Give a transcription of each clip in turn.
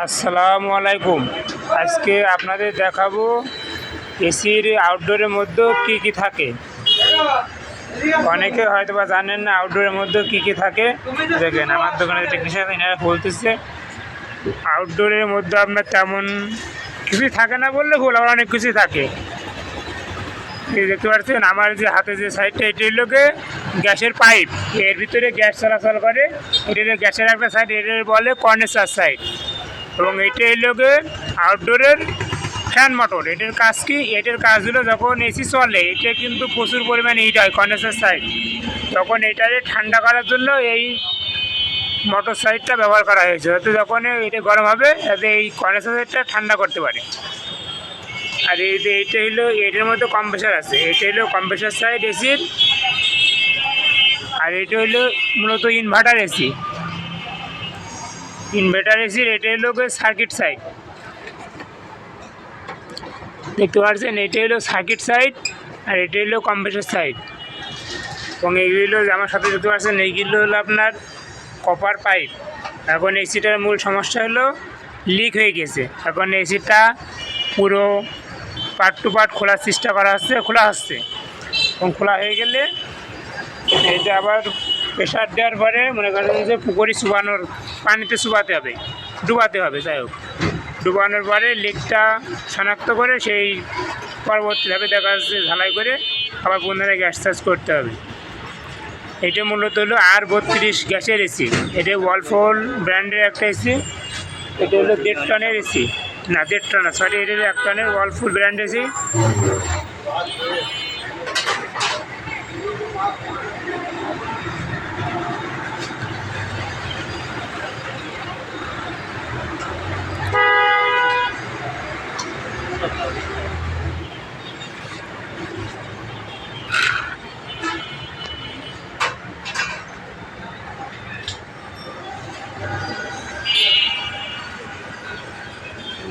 আসসালামু আলাইকুম। আজকে আপনাদের দেখাবো এসির আউটডোরের মধ্যে কী কী থাকে। অনেকে হয়তো বা জানেন না আউটডোরের মধ্যে কী কী থাকে। দেখেন, আমার দোকানে টেকনিশিয়ান এনারা বলতেছে আউটডোরের মধ্যে আপনার তেমন কিছুই থাকে না বললে ভুল আমার অনেক কিছুই থাকে। দেখতে পাচ্ছেন, আমার যে হাতে যে সাইডটা এটি গিয়ে গ্যাসের পাইপ এর ভিতরে গ্যাস চলাচল করে, এটা গ্যাসের একটা সাইড এটা বলে কর্নেসার সাইড এবং এটা হলো গিয়ে আউটডোরের ফ্যান মোটর এটার কাজ কি? এটার কাজ হলো যখন এসি চলে এটা কিন্তু প্রচুর পরিমাণে হিট হয় কন্ডেন্সার সাইড তখন এটারে ঠান্ডা করার জন্য এই মোটর সাইডটা ব্যবহার করা হয়েছে। যাতে যখন এটা গরম হবে, যাতে এই কন্ডেন্সার সাইডটা ঠান্ডা করতে পারে। আর এই যে এইটা হলো এটার মধ্যে কম্প্রেসার আছে। এটা হলো কম্প্রেসার সাইড এসির আর এটা হলো মূলত ইনভার্টার এসি ইনভার্টার এসির এটা হলো সার্কিট সাইড দেখতে পাচ্ছেন এটা হলো সার্কিট সাইড আর এটা হলো কম্প্রেসার সাইড এবং এইগুলো আমার সাথে দেখতে পাচ্ছেন এইগুলো হলো আপনার কপার পাইপ এখন এসিটার মূল সমস্যা হলো লিক হয়ে গেছে। এখন এসিটা পুরো পার্ট টু পার্ট খোলার চেষ্টা করা হচ্ছে, খোলা হচ্ছে। এবং খোলা হয়ে গেলে এটা আবার প্রেশার দেওয়ার পরে মনে করেন যে পুকুরি শুবানোর পানিতে শুবাতে হবে, ডুবাতে হবে, যাই হোক। ডুবানোর পরে লিকটা শনাক্ত করে সেই পরবর্তীভাবে দেখা যাচ্ছে ঝালাই করে আবার পুনরায় গ্যাস চার্জ করতে হবে। এটা মূলত হলো আর বত্রিশ গ্যাসের এসি। এটা ওয়ালফল ব্র্যান্ডের একটা এসি, এটা হলো দেড় টনের এসি। না, দেড় টন সরি এটা হলো এক টনের ওয়ালফুল ব্র্যান্ড এসি।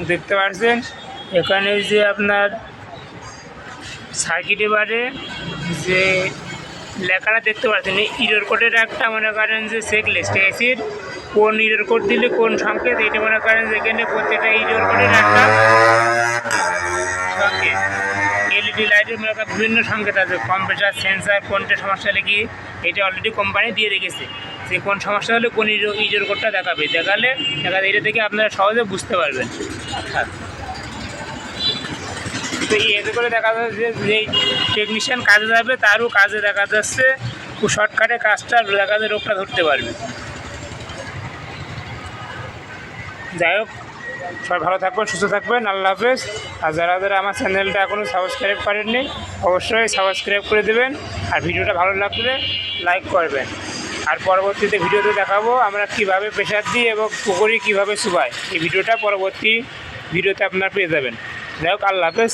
দেখতে পাচ্ছেন এখানে যে আপনার সার্কিট এবারে যে লেখাটা দেখতে পাচ্ছেন ইরোর কোডের একটা মনে করেন যে চেক লিস্ট এসির কোন ইরোর কোড দিলে কোন সংকেত, এটা মনে করেন যে এখানে প্রত্যেকটা ইরোর কোডের একটা সংকেত। এলইডি লাইটের মনে করেন বিভিন্ন সংকেত আছে কম্পিউটার সেন্সার কোনটা সমস্যা হলে কি এটা অলরেডি কোম্পানি দিয়ে রেখেছে। যে কোন সমস্যা হলে কোন ইরো ইরোর কোডটা দেখাবে। দেখালে দেখা এটা থেকে আপনারা সহজে বুঝতে পারবেন। তো এতে করে দেখা যাচ্ছে যে যেই টেকনিশিয়ান কাজে যাবে, তারও কাজে দেখা যাচ্ছে, খুব শর্টকাটে কাজটা দেখা যায় রোগটা ধরতে পারবে। যাই হোক, সবাই ভালো থাকবেন, সুস্থ থাকবেন, আল্লাহ হাফেজ। আর যারা যারা আমার চ্যানেলটা এখনও সাবস্ক্রাইব করেননি, অবশ্যই সাবস্ক্রাইব করে দেবেন। আর ভিডিওটা ভালো লাগলে লাইক করবেন। আর পরবর্তীতে ভিডিওতে দেখাবো আমরা কীভাবে প্রেশার দিই এবং পুকুরি কীভাবে শুবাই এই ভিডিওটা পরবর্তী ভিডিওতে আপনারা পেয়ে যাবেন। যাই হোক, আল্লাহ হাফেজ।